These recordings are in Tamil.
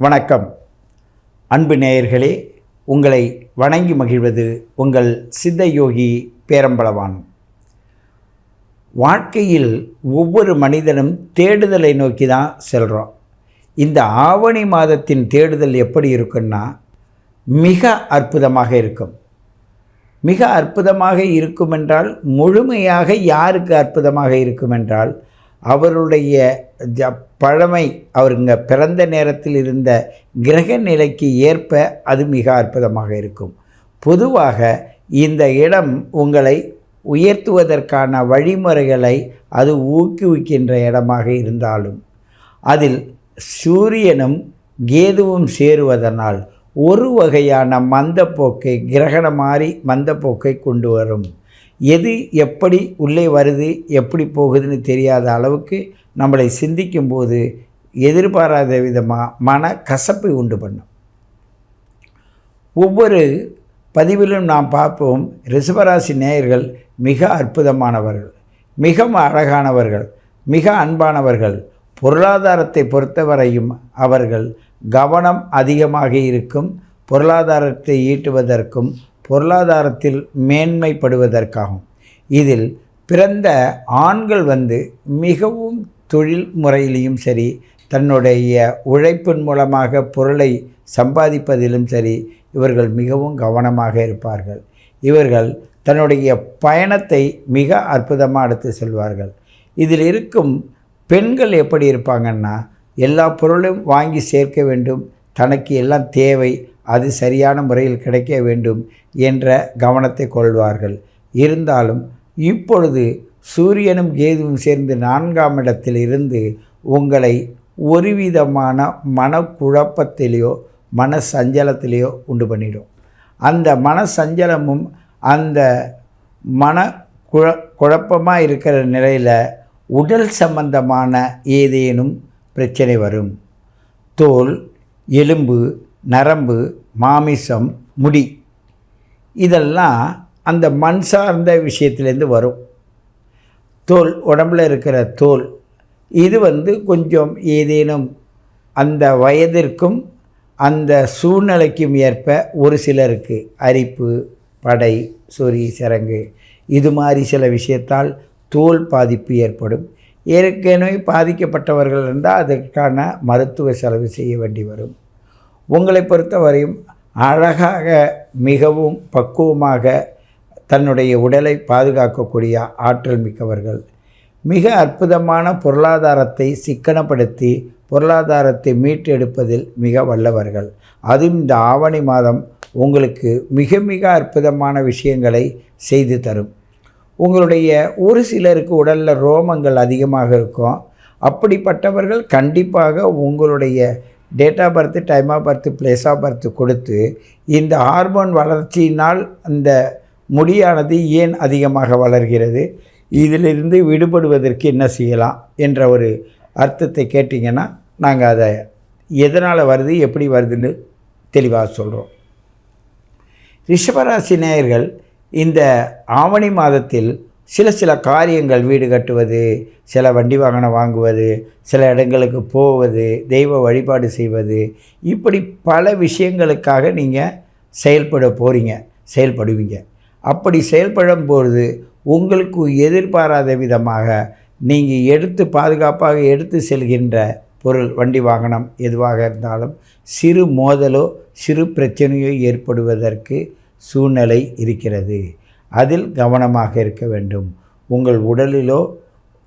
வணக்கம். அன்பு நேயர்களே உங்களை வணங்கி மகிழ்வது உங்கள் சித்த யோகி பேரம்பளவான் வாழ்க்கையில் ஒவ்வொரு மனிதனும் தேடுதலை நோக்கி தான் செல்கிறோம் இந்த ஆவணி மாதத்தின் தேடுதல் எப்படி இருக்குன்னா மிக அற்புதமாக இருக்கும். மிக அற்புதமாக இருக்கும் என்றால் முழுமையாக யாருக்கு அற்புதமாக இருக்கும் என்றால் அவருடைய ஜ பழமை அவருங்க பிறந்த நேரத்தில் இருந்த கிரக நிலைக்கு ஏற்ப அது மிக அற்புதமாக இருக்கும். பொதுவாக இந்த இடம் உங்களை உயர்த்துவதற்கான வழிமுறைகளை அது ஊக்குவிக்கின்ற இடமாக இருந்தாலும் அதில் சூரியனும் கேதுவும் சேருவதனால் ஒரு வகையான மந்தப்போக்கை கிரகணம் மாறி மந்தப்போக்கை கொண்டு வரும். எது எப்படி உள்ளே வருது எப்படி போகுதுன்னு தெரியாத அளவுக்கு நம்மளை சிந்திக்கும்போது எதிர்பாராத விதமாக மன கசப்பை உண்டு பண்ணும். ஒவ்வொரு பதிவிலும் நாம் பார்ப்போம் ரிஷபராசி நேயர்கள் மிக அற்புதமானவர்கள் மிக அழகானவர்கள் மிக அன்பானவர்கள் பொருளாதாரத்தை பொறுத்தவரையும் அவர்கள் கவனம் அதிகமாக இருக்கும் பொருளாதாரத்தை ஈட்டுவதற்கும் பொருளாதாரத்தில் மேன்மைப்படுவதற்காகும். இதில் பிறந்த ஆண்கள் வந்து மிகவும் தொழில் முறையிலையும் சரி தன்னுடைய உழைப்பின் மூலமாக பொருளை சம்பாதிப்பதிலும் சரி இவர்கள் மிகவும் கவனமாக இருப்பார்கள். இவர்கள் தன்னுடைய பயணத்தை மிக அற்புதமாக எடுத்து செல்வார்கள். இதில் இருக்கும் பெண்கள் எப்படி இருப்பாங்கன்னா எல்லா பொருளும் வாங்கி சேர்க்க வேண்டும் தனக்கு எல்லாம் தேவை அது சரியான முறையில் கிடைக்க வேண்டும் என்ற கவனத்தை கொள்வார்கள். இருந்தாலும் இப்பொழுது சூரியனும் கேதுவும் சேர்ந்து நான்காம் இடத்தில் இருந்து உங்களை ஒருவிதமான மனக்குழப்பத்திலேயோ மன சஞ்சலத்திலேயோ உண்டு பண்ணிடும். அந்த மன சஞ்சலமும் அந்த மன குழ குழப்பமாக இருக்கிற நிலையில் உடல் சம்பந்தமான ஏதேனும் பிரச்சனை வரும். தோல் எலும்பு நரம்பு மாமிசம் முடி. இதெல்லாம் அந்த மண் சார்ந்த விஷயத்துலேருந்து வரும். தோல் உடம்பில் இருக்கிற தோல். இது வந்து கொஞ்சம் ஏதேனும் அந்த வயதிற்கும் அந்த சூழ்நிலைக்கும் ஏற்ப ஒரு சிலருக்கு அரிப்பு படை சொறி சிறங்கு இது மாதிரி சில விஷயத்தால் தோல் பாதிப்பு ஏற்படும். ஏற்கனவே பாதிக்கப்பட்டவர்கள் இருந்தால் அதற்கான மருத்துவ செலவு செய்ய வேண்டி வரும். உங்களை பொறுத்தவரையும் அழகாக மிகவும் பக்குவமாக தன்னுடைய உடலை பாதுகாக்கக்கூடிய ஆற்றல் மிக்கவர்கள். மிக அற்புதமான பொருளாதாரத்தை சிக்கனப்படுத்தி பொருளாதாரத்தை மீட்டெடுப்பதில் மிக வல்லவர்கள். அதுவும் இந்த ஆவணி மாதம் உங்களுக்கு மிக மிக அற்புதமான விஷயங்களை செய்து தரும். உங்களுடைய ஒரு சிலருக்கு உடலில் ரோமங்கள் அதிகமாக இருக்கும். அப்படிப்பட்டவர்கள் கண்டிப்பாக உங்களுடைய date of birth time of birth place of birth கொடுத்து இந்த ஹார்மோன் வளர்ச்சியினால் அந்த முடியானது ஏன் அதிகமாக வளர்கிறது? இதிலிருந்து விடுபடுவதற்கு என்ன செய்யலாம்? என்ற ஒரு அர்த்தத்தை கேட்டிங்கன்னா நாங்கள் அதை எதனால் வருது எப்படி வருதுன்னு தெளிவாக சொல்கிறோம் ரிஷபராசி நேயர்கள் இந்த ஆவணி மாதத்தில் சில சில காரியங்கள் வீடு கட்டுவது சில வண்டி வாகனம் வாங்குவது சில இடங்களுக்கு போவது தெய்வ வழிபாடு செய்வது இப்படி பல விஷயங்களுக்காக நீங்கள் செயல்பட போகிறீங்க செயல்படுவீங்க. அப்படி செயல்படும் பொழுது உங்களுக்கு எதிர்பாராத விதமாக நீங்கள் எடுத்து பாதுகாப்பாக எடுத்து செல்கின்ற பொருள் வண்டி வாகனம் எதுவாக இருந்தாலும் சிறு மோதலோ சிறு பிரச்சனையோ ஏற்படுவதற்கு சூழ்நிலை இருக்கிறது. அதில் கவனமாக இருக்க வேண்டும். உங்கள் உடலிலோ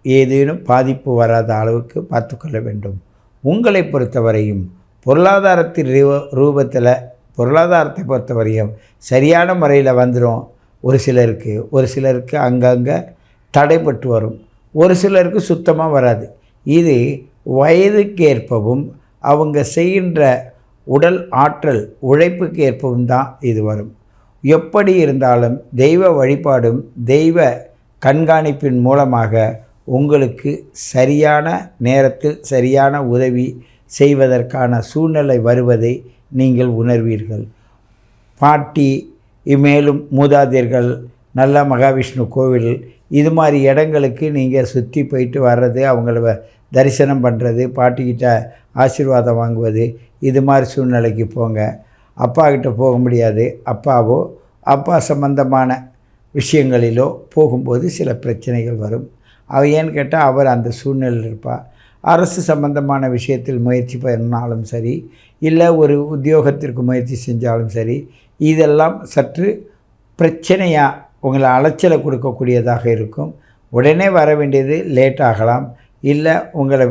ஏதேனும் பாதிப்பு வராத அளவுக்கு பார்த்துக்கொள்ள வேண்டும். உங்களை பொறுத்தவரையும் பொருளாதாரத்தின் ரூ- ரூபத்தில் பொருளாதாரத்தை பொறுத்தவரையும் சரியான முறையில் வந்துடும் ஒரு சிலருக்கு ஒரு சிலருக்கு அங்கங்கே தடைப்பட்டு வரும். ஒரு சிலருக்கு சுத்தமாக வராது. இது வயதுக்கு ஏற்பவும் அவங்க செய்கின்ற உடல் ஆற்றல் உழைப்புக்கு ஏற்பவும் தான் இது வரும். எப்படி இருந்தாலும் தெய்வ வழிபாடும் தெய்வ கண்காணிப்பின் மூலமாக உங்களுக்கு சரியான நேரத்தில் சரியான உதவி செய்வதற்கான சூழ்நிலை வருவதை நீங்கள் உணர்வீர்கள். பாட்டி மேலும் மூதாதையர்கள் நல்ல மகாவிஷ்ணு கோவில் இது மாதிரி இடங்களுக்கு நீங்கள் சுற்றி போயிட்டு வர்றது அவங்கள வ- தரிசனம் பண்ணுறது பாட்டிக்கிட்ட ஆசீர்வாதம் வாங்குவது இது மாதிரி சூழ்நிலைக்கு போங்க. அப்பா கிட்ட போக முடியாது. அப்பாவோ அப்பா சம்பந்தமான விஷயங்களிலோ போகும்போது சில பிரச்சனைகள் வரும். அவ ஏன்னு கேட்டால் அவர் அந்த சூழ்நிலையில் இருப்பார் அரசு சம்பந்தமான விஷயத்தில் முயற்சி பண்ணாலும் சரி இல்லை ஒரு உத்தியோகத்திற்கு முயற்சி செஞ்சாலும் சரி இதெல்லாம் சற்று பிரச்சனையாக உங்களை அலைச்சலை கொடுக்கக்கூடியதாக இருக்கும். உடனே வர வேண்டியது லேட் ஆகலாம். இல்லை உங்களை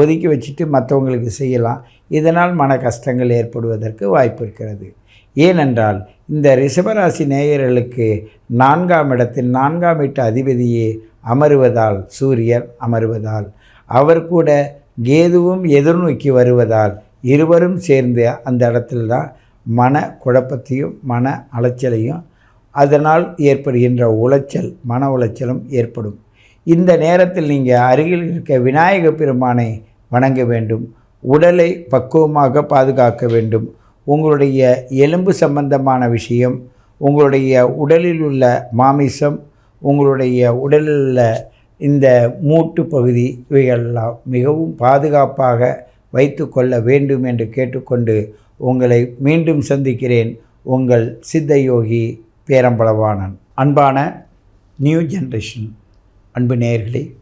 ஒதுக்கி வச்சுட்டு மற்றவங்களுக்கு செய்யலாம். இதனால் மன கஷ்டங்கள் ஏற்படுவதற்கு வாய்ப்பு இருக்கிறது. ஏனென்றால் இந்த ரிஷபராசி நேயர்களுக்கு நான்காம் இடத்தில் நான்காம் வீட்டு அதிபதியே அமருவதால் சூரியன் அமருவதால் அவர் கூட கேதுவும் எதிர்நோக்கி வருவதால் இருவரும் சேர்ந்து அந்த இடத்துல தான் மன குழப்பத்தையும் மன அலைச்சலையும் அதனால் ஏற்படுகின்ற உளைச்சல் மன உளைச்சலும் ஏற்படும். இந்த நேரத்தில் நீங்கள் அருகில் இருக்க விநாயக பெருமானை வணங்க வேண்டும். உடலை பக்குவமாக பாதுகாக்க வேண்டும். உங்களுடைய எலும்பு சம்பந்தமான விஷயம் உங்களுடைய உடலில் உள்ள மாமிசம் உங்களுடைய உடலில் உள்ள இந்த மூட்டு பகுதி இவைகளெல்லாம் மிகவும் பாதுகாப்பாக வைத்து கொள்ள வேண்டும் என்று கேட்டுக்கொண்டு உங்களை மீண்டும் சந்திக்கிறேன். உங்கள் சித்த யோகி பேரம்பளவானன் அன்பான நியூ ஜென்ரேஷன். அன்பு நேயர்களே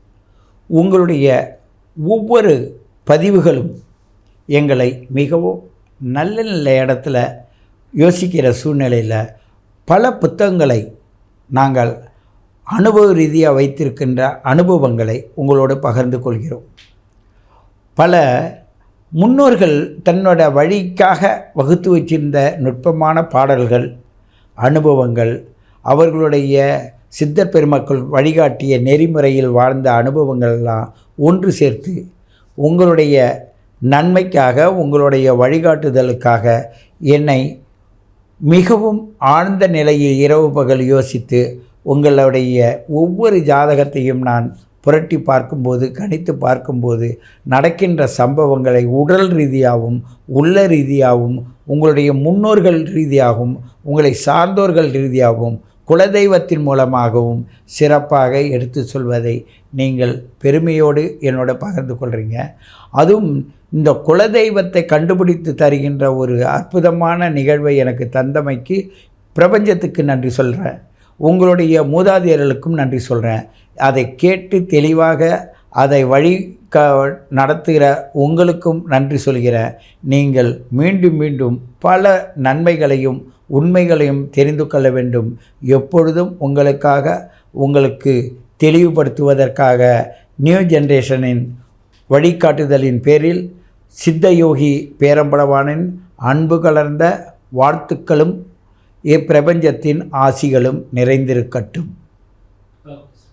உங்களுடைய ஒவ்வொரு பதிவுகளும் எங்களை மிகவும் நல்ல நல்ல இடத்துல யோசிக்கிற சூழ்நிலையில் பல புத்தகங்களை நாங்கள் அனுபவ ரீதியாக வைத்திருக்கின்ற அனுபவங்களை உங்களோடு பகிர்ந்து கொள்கிறோம். பல முன்னோர்கள் தன்னோட வழிக்காக வகுத்து வச்சிருந்த நுட்பமான பாடல்கள் அனுபவங்கள் அவர்களுடைய சித்தர் பெருமக்கள் வழிகாட்டிய நெறிமுறையில் வாழ்ந்த அனுபவங்கள்லாம் ஒன்று சேர்த்து உங்களுடைய நன்மைக்காக உங்களுடைய வழிகாட்டுதலுக்காக என்னை மிகவும் ஆழ்ந்த நிலையில் இரவு பகல் யோசித்து உங்களுடைய ஒவ்வொரு ஜாதகத்தையும் நான் புரட்டி பார்க்கும்போது கணித்து பார்க்கும்போது நடக்கின்ற சம்பவங்களை உடல் ரீதியாகவும் உள்ள ரீதியாகவும் உங்களுடைய முன்னோர்கள் ரீதியாகவும் உங்களை சார்ந்தோர்கள் ரீதியாகவும் குலதெய்வத்தின் மூலமாகவும் சிறப்பாக எடுத்து சொல்வதை நீங்கள் பெருமையோடு என்னோட பகிர்ந்து கொள்கிறீங்க அதுவும் இந்த குலதெய்வத்தை கண்டுபிடித்து தருகின்ற ஒரு அற்புதமான நிகழ்வை எனக்கு தந்தமைக்கு பிரபஞ்சத்துக்கு நன்றி சொல்கிறேன் உங்களுடைய மூதாதையர்களுக்கும் நன்றி சொல்கிறேன் அதை கேட்டு தெளிவாக அதை வழி க நடத்துகிற உங்களுக்கும் நன்றி சொல்கிறேன். நீங்கள் மீண்டும் மீண்டும் பல நன்மைகளையும் உண்மைகளையும் தெரிந்து கொள்ள வேண்டும். எப்பொழுதும் உங்களுக்காக உங்களுக்கு தெளிவுபடுத்துவதற்காக நியூ ஜென்ரேஷனின் வழிகாட்டுதலின் பேரில் சித்தயோகி பேரம்பளவானின் அன்பு கலர்ந்த வாழ்த்துக்களும் இப்பிரபஞ்சத்தின் ஆசிகளும் நிறைந்திருக்கட்டும்.